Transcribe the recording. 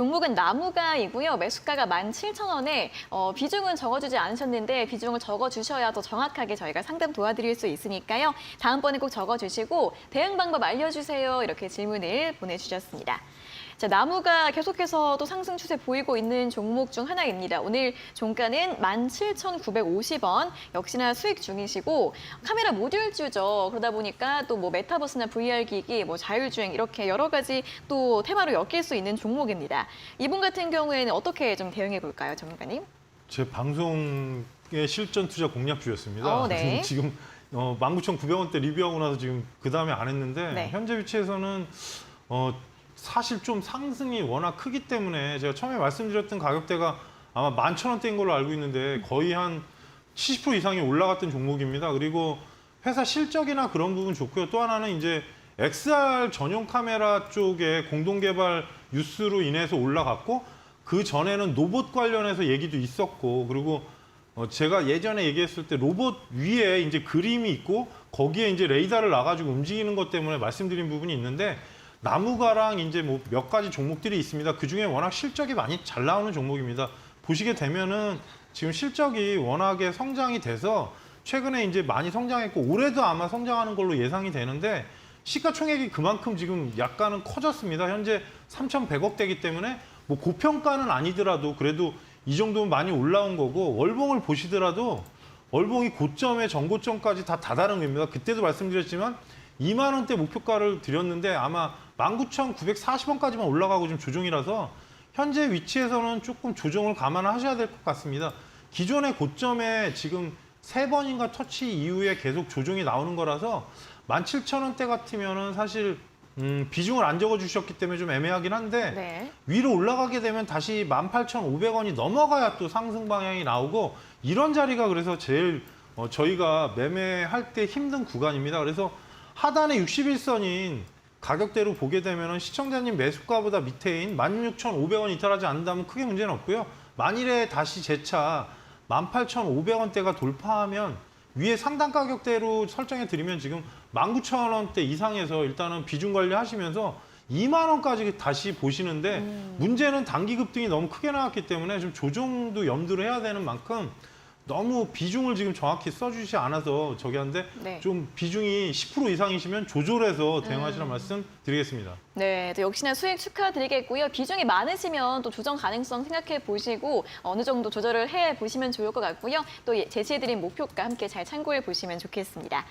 종목은 나무가이고요. 매수가가 17,000원에 어, 비중은 적어주지 않으셨는데 비중을 적어주셔야 더 정확하게 저희가 상담 도와드릴 수 있으니까요. 다음번에 꼭 적어주시고 대응 방법 알려주세요. 이렇게 질문을 보내주셨습니다. 자, 나무가 계속해서 또 상승 추세 보이고 있는 종목 중 하나입니다. 오늘 종가는 17,950원. 역시나 수익 중이시고 카메라 모듈주죠. 그러다 보니까 또 뭐 메타버스나 VR 기기, 뭐 자율주행 이렇게 여러 가지 또 테마로 엮일 수 있는 종목입니다. 이분 같은 경우에는 어떻게 좀 대응해 볼까요, 전문가님? 제 방송의 실전 투자 공략주였습니다. 어, 네. 지금 어, 19,900원대 리뷰하고 나서 지금 그 다음에 안 했는데 네. 현재 위치에서는 어, 사실 좀 상승이 워낙 크기 때문에 제가 처음에 말씀드렸던 가격대가 아마 11,000원대인 걸로 알고 있는데 거의 한 70% 이상이 올라갔던 종목입니다. 그리고 회사 실적이나 그런 부분 좋고요. 또 하나는 이제 XR 전용 카메라 쪽에 공동 개발 뉴스로 인해서 올라갔고 그 전에는 로봇 관련해서 얘기도 있었고 그리고 어, 제가 예전에 얘기했을 때 로봇 위에 이제 그림이 있고 거기에 이제 레이더를 놔가지고 움직이는 것 때문에 말씀드린 부분이 있는데 나무가랑 이제 뭐 몇 가지 종목들이 있습니다. 그 중에 워낙 실적이 많이 잘 나오는 종목입니다. 보시게 되면은 지금 실적이 워낙에 성장이 돼서 최근에 이제 많이 성장했고 올해도 아마 성장하는 걸로 예상이 되는데 시가총액이 그만큼 지금 약간은 커졌습니다. 현재 3,100억대이기 때문에 뭐 고평가는 아니더라도 그래도 이 정도면 많이 올라온 거고 월봉을 보시더라도 월봉이 고점에 전고점까지 다 다다른 겁니다. 그때도 말씀드렸지만 2만 원대 목표가를 드렸는데 아마 19,940원까지만 올라가고 좀 조정이라서 현재 위치에서는 조금 조정을 감안하셔야 될 것 같습니다. 기존의 고점에 지금 세 번인가 터치 이후에 계속 조정이 나오는 거라서 17,000원대 같으면은 사실 음, 비중을 안 적어주셨기 때문에 좀 애매하긴 한데 네. 위로 올라가게 되면 다시 18,500원이 넘어가야 또 상승 방향이 나오고 이런 자리가 그래서 제일 어, 저희가 매매할 때 힘든 구간입니다. 그래서 하단의 61선인 가격대로 보게 되면 시청자님 매수가보다 밑에인 16,500원 이탈하지 않는다면 크게 문제는 없고요. 만일에 다시 재차 18,500원대가 돌파하면 위에 상단 가격대로 설정해 드리면 지금 19,000원대 이상에서 일단은 비중 관리하시면서 2만 원까지 다시 보시는데 문제는 단기 급등이 너무 크게 나왔기 때문에 좀 조정도 염두를 해야 되는 만큼 너무 비중을 지금 정확히 써주지 않아서 저기 한데 네. 좀 비중이 10% 이상이시면 조절해서 대응하시라는 말씀 드리겠습니다. 네, 또 역시나 수익 축하드리겠고요. 비중이 많으시면 또 조정 가능성 생각해 보시고 어느 정도 조절을 해 보시면 좋을 것 같고요. 또 예- 제시해드린 목표가 함께 잘 참고해 보시면 좋겠습니다.